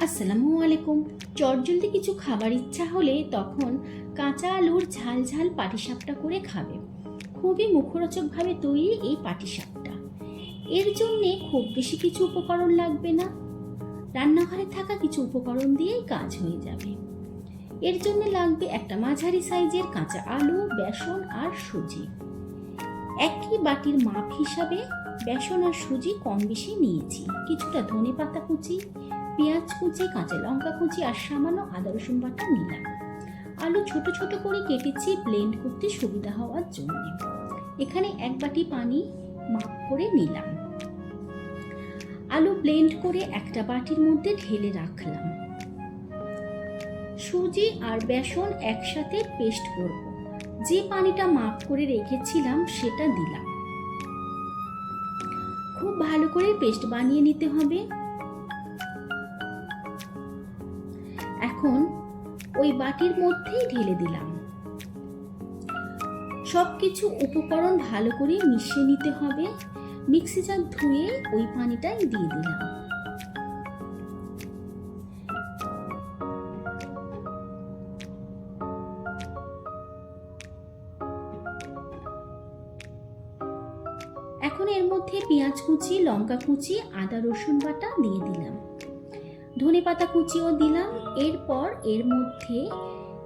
আসসালামু আলাইকুম চটজলদি কিছু খাবার ইচ্ছা হলে তখন কাঁচা আলুর ঝাল ঝাল পাটিসাপটা করে খাবে। খুবই মুখরোচকভাবে তৈরি এই পাটিসাপটা। এর জন্যে খুব বেশি কিছু উপকরণ লাগবে না। রান্নাঘরে থাকা কিছু উপকরণ দিয়েই কাজ হয়ে যাবে। এর জন্য লাগবে একটা মাঝারি সাইজের কাঁচা আলু, বেসন আর সুজি। একই বাটির মাপ হিসাবে বেসন আর সুজি কম বেশি নিয়েছি। কিছুটা ধনে পাতা কুচি, পেঁয়াজ কুচি, কাঁচা লঙ্কা কুচি আর সামান্য আদা রসুন বাটা নিলাম। আলু ছোট ছোট করে কেটেছি ব্লেন্ড করতে সুবিধা হওয়ার জন্য। এখানে এক বাটি পানি মাপ করে নিলাম। আলু ব্লেন্ড করে একটা বাটির মধ্যে ঢেলে রাখলাম। সুজি আর বেসন একসাথে পেস্ট করব। যে পানিটা মাপ করে রেখেছিলাম সেটা দিলাম। খুব ভালো করে পেস্ট বানিয়ে নিতে হবে। এখন ওই বাটির মধ্যেই ঢেলে দিলাম। সব কিছু উপকরণ ভালো করে মিশিয়ে নিতে হবে। মিক্সি জার ধুয়ে ওই পানিটাই দিয়ে দিলাম। এখন এর মধ্যে পেঁয়াজ কুচি, লঙ্কা কুচি, আদা রসুন বাটা দিয়ে দিলাম। ধনে পাতা কুচিও দিলাম। এরপর এর মধ্যে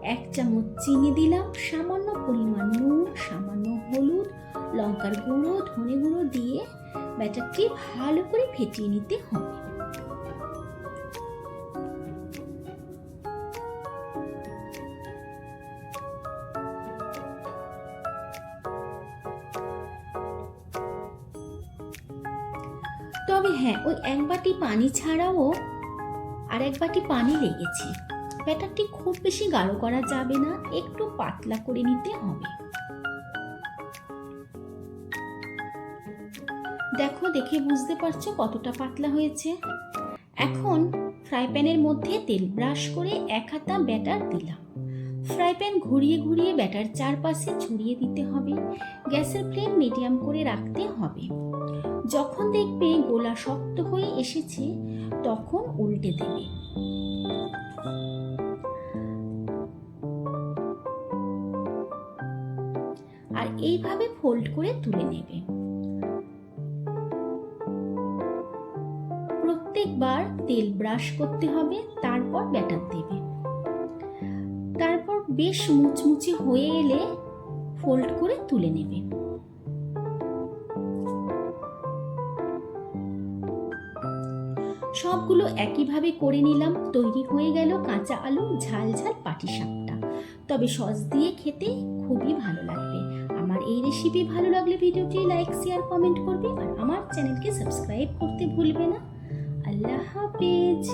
এক চামচ চিনি দিলাম। সামান্য পরিমাণ নুন, সামান্য হলুদ, লঙ্কার গুঁড়ো, ধনে গুঁড়ো দিয়ে ব্যাটারটি ভালো করে ফেটিয়ে নিতে হবে। তবে হ্যাঁ ওই এক বাটি পানি ছাড়াও আর এক বাটি পানি লেগেছে। ব্যাটারটি খুব বেশি গাঢ় করা যাবে না, একটু পাতলা করে নিতে হবে। দেখো, দেখে বুঝতে পারছ কতটা পাতলা হয়েছে? এখন ফ্রাই প্যানের মধ্যে তেল ব্রাশ করে এক হাতা ব্যাটার দিলাম। ফ্রাই প্যান ঘুরিয়ে ঘুরিয়ে ব্যাটার চারপাশে ছড়িয়ে দিতে হবে। গ্যাসের ফ্লেম মিডিয়াম করে রাখতে হবে। যখন দেখবে গোলা শক্ত হয়ে এসেছে, তখন উল্টে দেবে। আর এইভাবে ফোল্ড করে তুলে নেবে। প্রত্যেকবার তেল ব্রাশ করতে হবে, তারপর ব্যাটার বেশ মুচমুচে হয়ে এলে ফোল্ড করে তুলে নেবে। সবগুলো একইভাবে করে নিলাম, তৈরি হয়ে গেল কাঁচা আলু, ঝাল ঝাল পাটি শাকটা। তবে সস দিয়ে খেতে খুবই ভালো লাগবে। আমার এই রেসিপি ভালো লাগলে ভিডিওটি লাইক শেয়ার কমেন্ট করবে আর আমার চ্যানেলকে সাবস্ক্রাইব করতে ভুলবে না। আল্লাহ হাফেজ।